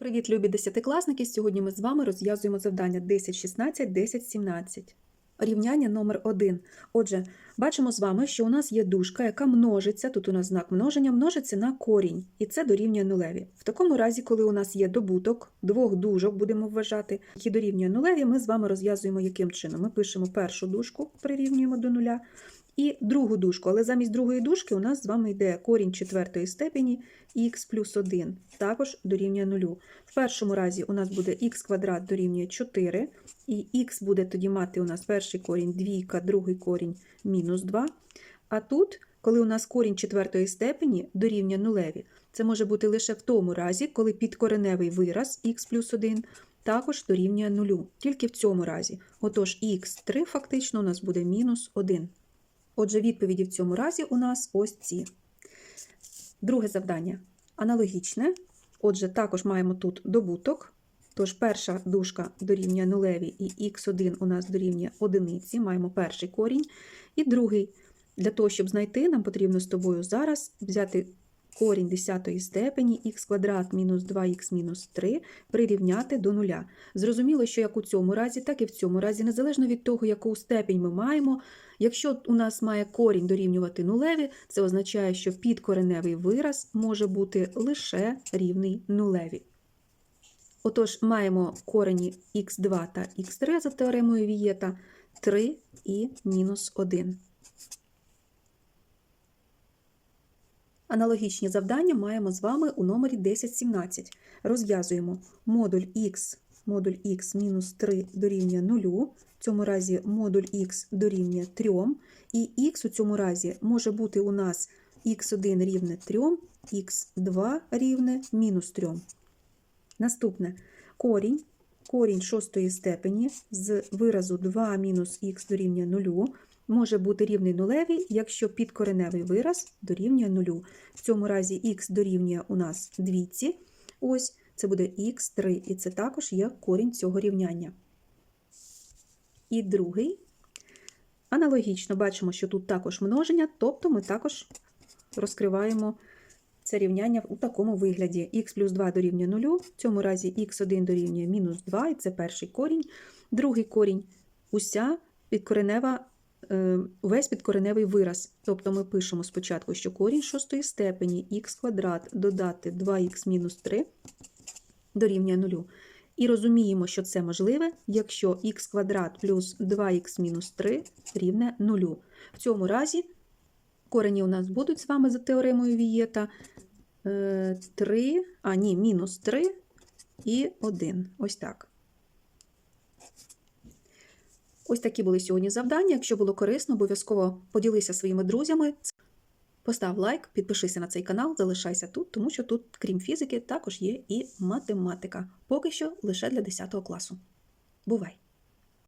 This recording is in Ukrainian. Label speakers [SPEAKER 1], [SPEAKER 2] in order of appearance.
[SPEAKER 1] Привіт, любі десятикласники! Сьогодні ми з вами розв'язуємо завдання 10, 16, 10, 17. Рівняння номер 1. Отже, бачимо з вами, що у нас є дужка, яка множиться, тут у нас знак множення, множиться на корінь, і це дорівнює нулеві. В такому разі, коли у нас є добуток, двох дужок будемо вважати, які дорівнює нулеві, ми з вами розв'язуємо яким чином. Ми пишемо першу дужку, прирівнюємо до нуля, і другу дужку, але замість другої дужки у нас з вами йде корінь четвертої степені х плюс 1, також дорівнює нулю. В першому разі у нас буде х квадрат дорівнює 4, і х буде тоді мати у нас перший корінь двійка, другий корінь мінус 2. А тут, коли у нас корінь четвертої степені дорівнює нулеві, це може бути лише в тому разі, коли підкореневий вираз х плюс 1 також дорівнює нулю. Тільки в цьому разі. Отож, х3 фактично у нас буде мінус 1. Отже, відповіді в цьому разі у нас ось ці. Друге завдання аналогічне. Отже, також маємо тут добуток. Тож перша дужка дорівнює нулеві і х1 у нас дорівнює одиниці, маємо перший корінь. І другий. Для того, щоб знайти, нам потрібно з тобою зараз взяти корінь 10 степені х квадрат мінус 2х мінус 3 прирівняти до нуля. Зрозуміло, що як у цьому разі, так і в цьому разі, незалежно від того, яку степень ми маємо, якщо у нас має корінь дорівнювати нулеві, це означає, що підкореневий вираз може бути лише рівний нулеві. Отож, маємо корені х2 та х3 за теоремою Вієта 3 і мінус 1. Аналогічні завдання маємо з вами у номері 1017. Розв'язуємо. Модуль х, модуль х мінус 3 дорівнює 0, в цьому разі модуль х дорівнює 3, і х у цьому разі може бути у нас х1 рівне 3, х2 рівне мінус 3. Наступне. Корінь, корінь шостої степені з виразу 2 мінус х дорівнює 0 може бути рівний нулеві, якщо підкореневий вираз дорівнює нулю. В цьому разі х дорівнює у нас двійці, ось це буде х3, і це також є корінь цього рівняння. І другий. Аналогічно бачимо, що тут також множення, тобто ми також розкриваємо це рівняння у такому вигляді. х плюс 2 дорівнює 0, в цьому разі х1 дорівнює мінус 2, і це перший корінь. Другий корінь уся підкоренева увесь підкореневий вираз. Тобто ми пишемо спочатку, що корінь шостої степені х квадрат додати 2х мінус 3 дорівнює 0. І розуміємо, що це можливе, якщо х квадрат плюс 2х мінус 3 рівне 0. В цьому разі корені у нас будуть з вами за теоремою Вієта 3, а ні, мінус 3 і 1. Ось так. Ось такі були сьогодні завдання. Якщо було корисно, обов'язково поділися своїми друзями. Постав лайк, підпишися на цей канал, залишайся тут, тому що тут, крім фізики, також є і математика. Поки що лише для 10 класу. Бувай!